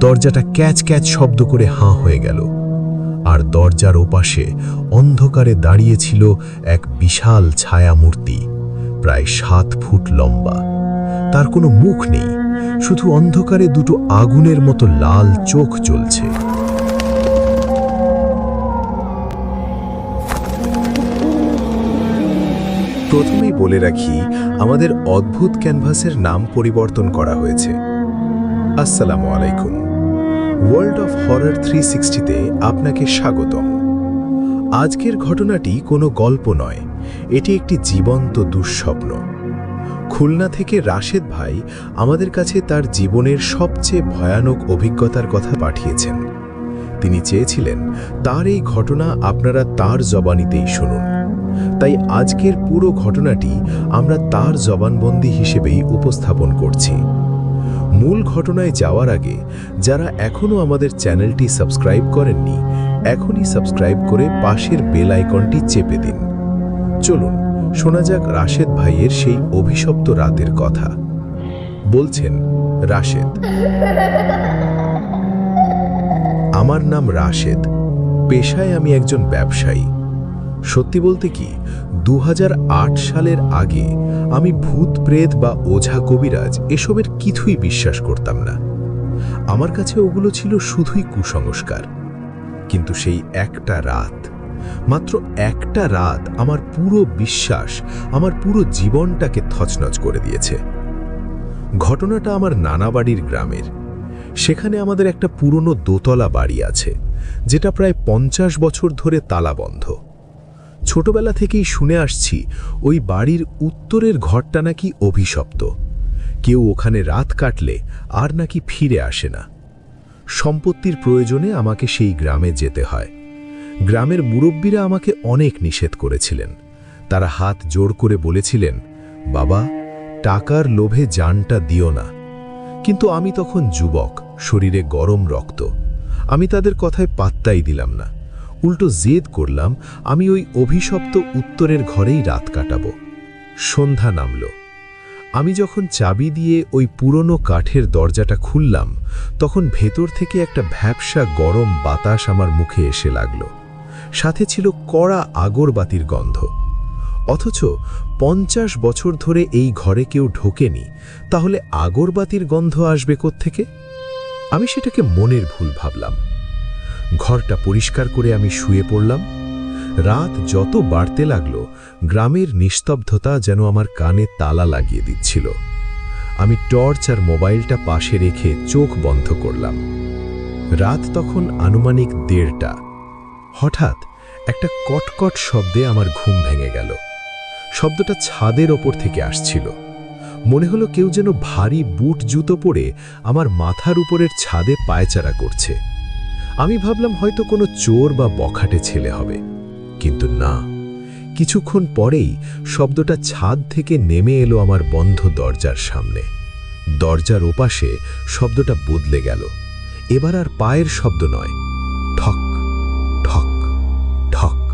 দরজাটা catch catch শব্দ করে হাঁ হয়ে গেল। আর দরজার ওপাশে অন্ধকারে দাঁড়িয়েছিল এক বিশাল ছায়ামূর্তি, প্রায় সাত ফুট লম্বা। তার কোনো মুখ নেই, শুধু অন্ধকারে দুটো আগুনের মতো লাল চোখ জ্বলছে। প্রথমেই বলে রাখি, আমাদের অদ্ভুত ক্যানভাসের নাম পরিবর্তন করা হয়েছে। আসসালামু আলাইকুম। ওয়ার্ল্ড অফ হরর থ্রি সিক্সটিতে আপনাকে স্বাগতম। আজকের ঘটনাটি কোনো গল্প নয়, এটি একটি জীবন্ত দুঃস্বপ্ন। খুলনা থেকে রাশেদ ভাই আমাদের কাছে তার জীবনের সবচেয়ে ভয়ানক অভিজ্ঞতার কথা পাঠিয়েছেন। তিনি চেয়েছিলেন, তার এই ঘটনা আপনারা তার জবানিতেই শুনুন। তাই আজকের পুরো ঘটনাটি আমরা তার জবানবন্দি হিসেবেই উপস্থাপন করছি। মূল ঘটনায় যাওয়ার আগে, যারা এখনও আমাদের চ্যানেলটি সাবস্ক্রাইব করেননি, এখনই সাবস্ক্রাইব করে পাশের বেল আইকনটি চেপে দিন। চলুন, শোনা যাক রাশেদ ভাইয়ের সেই অভিশপ্ত রাতের কথা। বলছেন, রাশেদ, আমার নাম রাশেদ। পেশায় আমি একজন ব্যবসায়ী। সত্যি বলতে কি দু হাজার আট সালের আগে আমি ভূত প্রেত বা ওঝা কবিরাজ এসবের কিছুই বিশ্বাস করতাম না। আমার কাছে ওগুলো ছিল শুধুই কুসংস্কার। কিন্তু সেই একটা রাত, মাত্র একটা রাত আমার পুরো বিশ্বাস, আমার পুরো জীবনটাকে থচনচ করে দিয়েছে। ঘটনাটা আমার নানা বাড়ির গ্রামের। সেখানে আমাদের একটা পুরনো দোতলা বাড়ি আছে, যেটা প্রায় পঞ্চাশ বছর ধরে তালাবন্ধ। ছোটবেলা থেকেই শুনে আসছি ওই বাড়ির উত্তরের ঘরটা নাকি অভিশপ্ত। কেউ ওখানে রাত কাটলে আর নাকি ফিরে আসে না। সম্পত্তির প্রয়োজনে আমাকে সেই গ্রামে যেতে হয়। গ্রামের মুরব্বীরা আমাকে অনেক নিষেধ করেছিলেন। তারা হাত জোর করে বলেছিলেন, বাবা, টাকার লোভে জানটা দিও না। কিন্তু আমি তখন যুবক, শরীরে গরম রক্ত। আমি তাদের কথায় পাত্তাই দিলাম না। উল্টো জেদ করলাম, আমি ওই অভিশপ্ত উত্তরের ঘরেই রাত কাটাবো। সন্ধ্যা নামল। আমি যখন চাবি দিয়ে ওই পুরনো কাঠের দরজাটা খুললাম, তখন ভেতর থেকে একটা ভ্যাবসা গরম বাতাস আমার মুখে এসে লাগল। সাথে ছিল কড়া আগরবাতির গন্ধ। অথচ পঞ্চাশ বছর ধরে এই ঘরে কেউ ঢোকেনি, তাহলে আগরবাতির গন্ধ আসবে থেকে আমি সেটাকে মনের ভুল ভাবলাম। ঘরটা পরিষ্কার করে আমি শুয়ে পড়লাম। রাত যত বাড়তে লাগল, গ্রামের নিস্তব্ধতা যেন আমার কানে তালা লাগিয়ে দিচ্ছিল। আমি টর্চ আর মোবাইলটা পাশে রেখে চোখ বন্ধ করলাম। রাত তখন আনুমানিক দেড়টা। হঠাৎ একটা কটকট শব্দে আমার ঘুম ভেঙে গেল। শব্দটা ছাদের ওপর থেকে আসছিল। মনে হলো কেউ যেন ভারী বুট জুতো পরে আমার মাথার উপরের ছাদে পায়চারা করছে। আমি ভাবলাম হয়তো কোনো চোর বা বখাটে ছেলে হবে। কিন্তু না, কিছুক্ষণ পরেই শব্দটা ছাদ থেকে নেমে এলো আমার বন্ধ দরজার সামনে। দরজার ওপাশে শব্দটা বদলে গেল। এবার আর পায়ের শব্দ নয়। ঠক ঠক ঠক।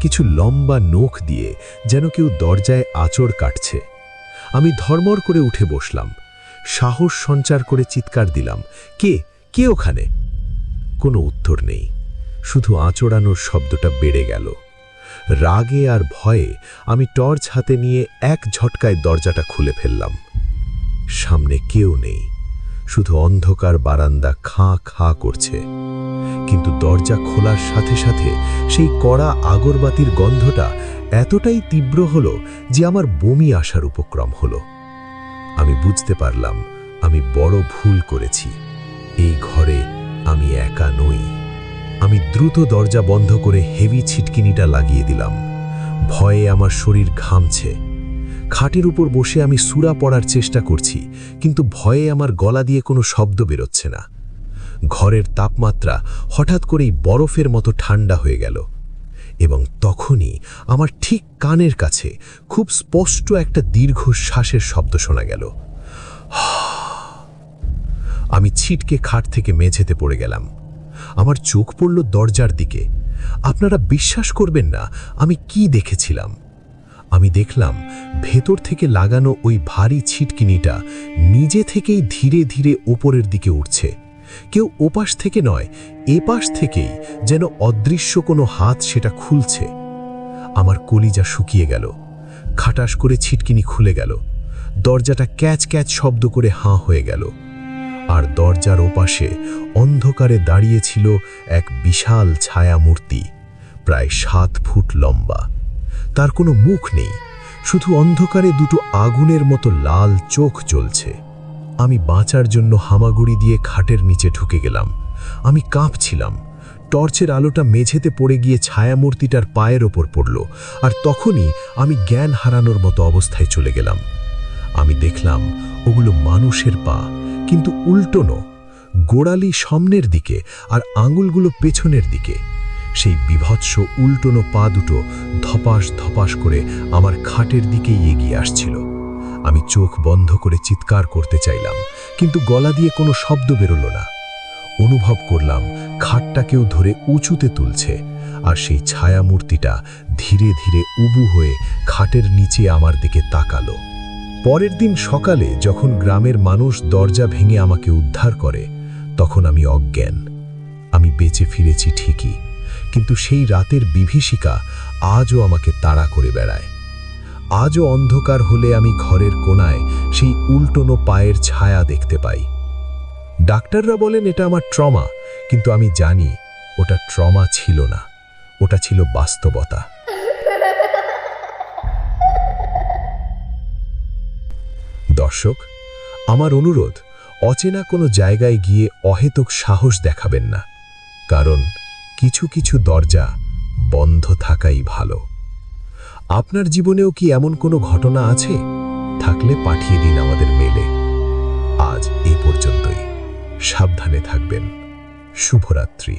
কিছু লম্বা নখ দিয়ে যেন কেউ দরজায় আচড় কাটছে। আমি ধর্মর করে উঠে বসলাম। সাহস সঞ্চার করে চিৎকার দিলাম। কে? কে ওখানে? কোনো উত্তর নেই। শুধু আঁচড়ানোর শব্দটা বেড়ে গেল। রাগে আর ভয়ে আমি টর্চ হাতে নিয়ে এক ঝটকায় দরজাটা খুলে ফেললাম। সামনে কেউ নেই। শুধু অন্ধকার বারান্দা খাঁ খাঁ করছে। কিন্তু দরজা খোলার সাথে সাথে সেই কড়া আগরবাতির গন্ধটা এতটাই তীব্র হলো যে আমার বমি আসার উপক্রম হলো। আমি বুঝতে পারলাম, আমি বড় ভুল করেছি। এই ঘরে আমি একা নই। আমি দ্রুত দরজা বন্ধ করে হেভি ছিটকিনিটা লাগিয়ে দিলাম। ভয়ে আমার শরীর ঘামছে। খাটের উপর বসে আমি সুরা পড়ার চেষ্টা করছি, কিন্তু ভয়ে আমার গলা দিয়ে কোনো শব্দ বেরোচ্ছে না। ঘরের তাপমাত্রা হঠাৎ করেই বরফের মতো ঠান্ডা হয়ে গেল। এবং তখনই আমার ঠিক কানের কাছে খুব স্পষ্ট একটা দীর্ঘ শ্বাসের শব্দ শোনা গেল। আমি ছিটকে খাট থেকে মেঝেতে পড়ে গেলাম। আমার চোখ পড়ল দরজার দিকে। আপনারা বিশ্বাস করবেন না, আমি কি দেখেছিলাম? আমি দেখলাম, ভেতর থেকে লাগানো ওই ভারী ছিটকিনিটা নিজে থেকেই ধীরে ধীরে ওপরের দিকে উঠছে। কেউ ওপাশ থেকে নয়, এপাশ থেকেই যেন অদৃশ্য কোনো হাত সেটা খুলছে। আমার কলিজা শুকিয়ে গেল। খাটাস করে ছিটকিনি খুলে গেল। দরজাটা ক্যাচ ক্যাচ শব্দ করে হাঁ হয়ে গেল। আর দরজার ওপাশে অন্ধকারে দাঁড়িয়েছিল এক বিশাল ছায়ামূর্তি, প্রায় সাত ফুট লম্বা। তার কোনো মুখ নেই, শুধু অন্ধকারে দুটো আগুনের মতো লাল চোখ জ্বলছে। আমি বাঁচার জন্য হামাগুড়ি দিয়ে খাটের নিচে ঢুকে গেলাম। আমি কাঁপছিলাম, টর্চের আলোটা মেঝেতে পড়ে গিয়ে ছায়ামূর্তিটার পায়ের ওপর পড়ল, আর তখনই আমি জ্ঞান হারানোর মতো অবস্থায় চলে গেলাম। আমি দেখলাম ওগুলো মানুষের পা কিন্তু উল্টোনো, গোড়ালি সামনের দিকে আর আঙুলগুলো পেছনের দিকে। সেই বিভৎস উল্টোনো পা দুটো ধপাস ধপাস করে আমার খাটের দিকেই এগিয়ে আসছিল। আমি চোখ বন্ধ করে চিৎকার করতে চাইলাম, কিন্তু গলা দিয়ে কোনো শব্দ বেরোল না। অনুভব করলাম খাটটাকেও ধরে উঁচুতে তুলছে আর সেই ছায়ামূর্তিটা ধীরে ধীরে উবু হয়ে খাটের নিচে আমার দিকে তাকালো। পরের দিন সকালে যখন গ্রামের মানুষ দরজা ভেঙে আমাকে উদ্ধার করে, তখন আমি অজ্ঞান। আমি বেঁচে ফিরেছি ঠিকই, কিন্তু সেই রাতের বিভীষিকা আজও আমাকে তাড়া করে বেড়ায়। আজও অন্ধকার হলে আমি ঘরের কোনায় সেই উল্টোনো পায়ের ছায়া দেখতে পাই। ডাক্তাররা বলেন এটা আমার ট্রমা, কিন্তু আমি জানি ওটা ট্রমা ছিল না, ওটা ছিল বাস্তবতা। দর্শক, আমার অনুরোধ, অচেনা কোনো জায়গায় গিয়ে অহেতুক সাহস দেখাবেন না, কারণ কিছু কিছু দরজা বন্ধ থাকাই ভালো। আপনার জীবনেও কি এমন কোনো ঘটনা আছে? থাকলে পাঠিয়ে দিন আমাদের মেলে। আজ এ পর্যন্তই। সাবধানে থাকবেন। শুভরাত্রি।